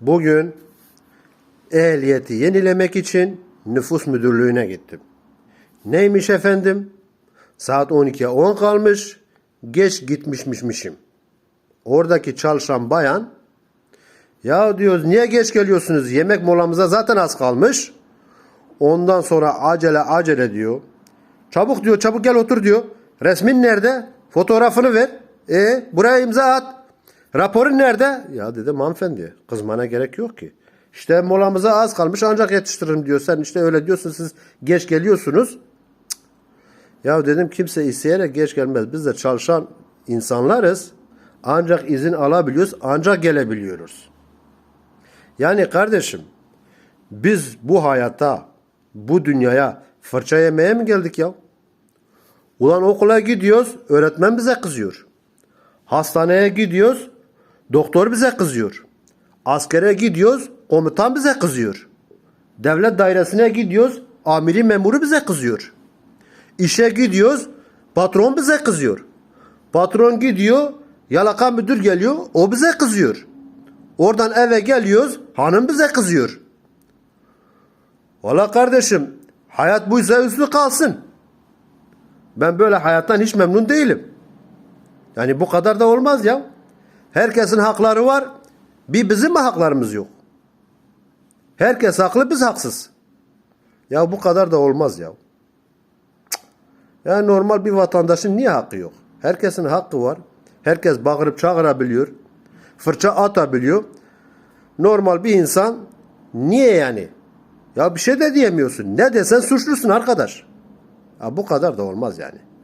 Bugün ehliyeti yenilemek için nüfus müdürlüğüne gittim. Neymiş efendim? Saat 12'ye 10 kalmış. Geç gitmişmişmişim. Oradaki çalışan bayan ya diyoruz niye geç geliyorsunuz? Yemek molamıza zaten az kalmış. Ondan sonra acele acele diyor. Çabuk diyor çabuk gel otur diyor. Resmin nerede? Fotoğrafını ver. E buraya imza at. Raporun nerede? Ya dedim hanımefendi kızmana gerek yok ki. İşte molamıza az kalmış ancak yetiştiririm diyor. Sen işte öyle diyorsun siz geç geliyorsunuz. Ya dedim kimse isteyerek geç gelmez. Biz de çalışan insanlarız. Ancak izin alabiliyoruz ancak gelebiliyoruz. Yani kardeşim biz bu hayata, bu dünyaya fırça yemeye mi geldik ya? Ulan okula gidiyoruz, öğretmen bize kızıyor. Hastaneye gidiyoruz, doktor bize kızıyor. Askere gidiyoruz, komutan bize kızıyor. Devlet dairesine gidiyoruz, amiri memuru bize kızıyor. İşe gidiyoruz, patron bize kızıyor. Patron gidiyor, yalaka müdür geliyor, o bize kızıyor. Oradan eve geliyoruz, hanım bize kızıyor. Valla kardeşim, hayat buysa üstü kalsın. Ben böyle hayattan hiç memnun değilim. Yani bu kadar da olmaz ya. Herkesin hakları var. Bir bizim mi haklarımız yok? Herkes haklı biz haksız. Ya bu kadar da olmaz ya. Cık. Ya normal bir vatandaşın niye hakkı yok? Herkesin hakkı var. Herkes bağırıp çağırabiliyor. Fırça atabiliyor. Normal bir insan niye yani? Ya bir şey de diyemiyorsun. Ne desen suçlusun arkadaş. Ya bu kadar da olmaz yani.